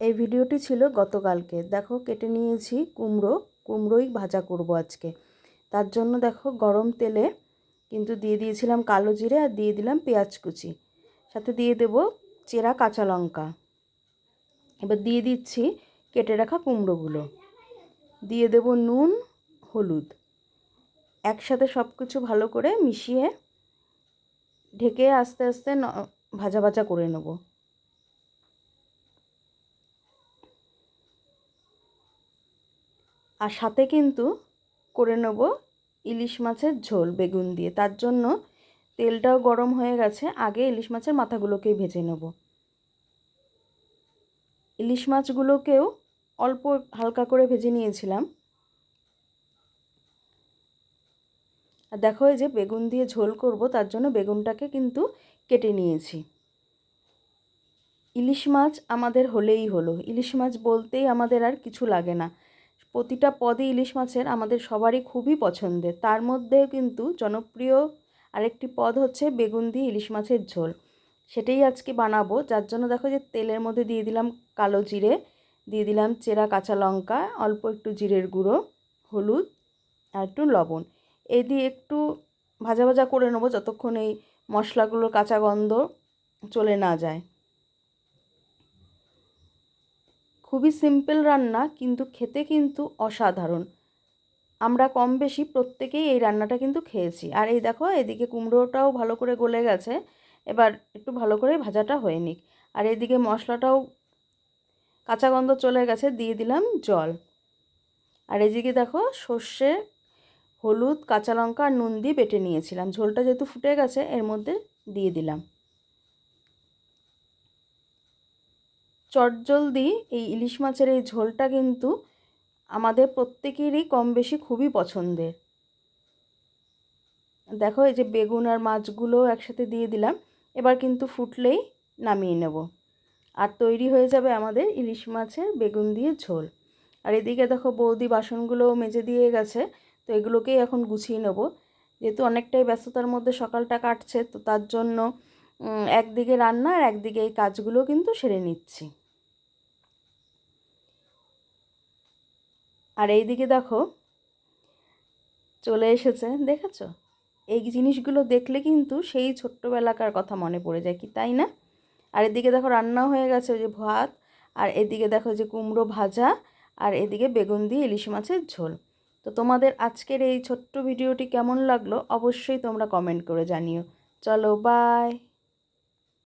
এই ভিডিওটি ছিল গতকালকে। দেখো, কেটে নিয়েছি কুমড়ো। কুমড়োই ভাজা করব আজকে। তার জন্য দেখো, গরম তেলে কিন্তু দিয়ে দিয়েছিলাম কালো জিরে আর দিয়ে দিলাম পেঁয়াজ কুচি। সাথে দিয়ে দেব চেরা কাঁচা লঙ্কা। এবার দিয়ে দিচ্ছি কেটে রাখা কুমড়োগুলো। দিয়ে দেব নুন, হলুদ। একসাথে সব কিছু ভালো করে মিশিয়ে ঢেকে আস্তে আস্তে ভাজা ভাজা করে নেব। আর সাথে কিন্তু করে নেব ইলিশ মাছের ঝোল বেগুন দিয়ে। তার জন্য তেলটাও গরম হয়ে গেছে, আগে ইলিশ মাছের মাথাগুলোকেই ভেজে নেব। ইলিশ মাছগুলোকেও অল্প হালকা করে ভেজে নিয়েছিলাম। আর দেখো এই যে বেগুন দিয়ে ঝোল করব, তার জন্য বেগুনটাকে কিন্তু কেটে নিয়েছি। ইলিশ মাছ আমাদের হলেই হলো। ইলিশ মাছ বলতেই আমাদের আর কিছু লাগে না। প্রতিটা পদে ইলিশ মাছের আমাদের সবারই খুবই পছন্দের। তার মধ্যেও কিন্তু জনপ্রিয় আরেকটি পদ হচ্ছে বেগুন দিয়ে ইলিশ মাছের ঝোল। সেটাই আজকে বানাবো। যার জন্য দেখো যে তেলের মধ্যে দিয়ে দিলাম কালো জিরে, দিয়ে দিলাম চেরা কাঁচা লঙ্কা, অল্প একটু জিরের গুঁড়ো, হলুদ আর একটু লবণ। এই দিয়ে একটু ভাজা ভাজা করে নেব যতক্ষণ এই মশলাগুলোর কাঁচা গন্ধ চলে না যায়। খুবই সিম্পল রান্না, কিন্তু খেতে কিন্তু অসাধারণ। আমরা কম বেশি প্রত্যেকেই এই রান্নাটা কিন্তু খেয়েছি। আর এই দেখো, এদিকে কুমড়োটাও ভালো করে গলে গেছে। এবার একটু ভালো করে ভাজাটা হয়ে নিক। আর এদিকে মশলাটাও কাঁচা গন্ধ চলে গেছে, দিয়ে দিলাম জল। আর এদিকে দেখো, সর্ষে, হলুদ, কাঁচা লঙ্কা আর নুন দিয়ে বেটে নিয়েছিলাম। ঝোলটা যেহেতু ফুটে গেছে, এর মধ্যে দিয়ে দিলাম। চটজলদি এই ইলিশ মাছের এই ঝোলটা কিন্তু আমাদের প্রত্যেকেরই কম বেশি খুবই পছন্দের। দেখো, এই যে বেগুন আর মাছগুলো একসাথে দিয়ে দিলাম। এবার কিন্তু ফুটলেই নামিয়ে নেব। আর তৈরি হয়ে যাবে আমাদের ইলিশ মাছের বেগুন দিয়ে ঝোল। আর এদিকে দেখো, বৌদি বাসনগুলো মেজে দিয়ে গেছে, তো এগুলোকেই এখন গুছিয়ে নেব। যেহেতু অনেকটাই ব্যস্ততার মধ্যে সকালটা কাটছে, তো তার জন্য একদিকে রান্না আর একদিকে এই কাজগুলো কিন্তু সেরে নিচ্ছি। আর এই দিকে দেখো, চলে এসেছে, দেখেছ? এই জিনিসগুলো দেখলে কিন্তু সেই ছোট্টবেলাকার কথা মনে পড়ে যায়, কি তাই না? আর এদিকে দেখো রান্না হয়ে গেছে, ওই যে ভাত, আর এদিকে দেখো যে কুমড়ো ভাজা, আর এদিকে বেগুন দিয়ে ইলিশ মাছের ঝোল। তো তোমাদের আজকের এই ছোট্ট ভিডিওটি কেমন লাগল অবশ্যই তোমরা কমেন্ট করে জানিও। চলো বাই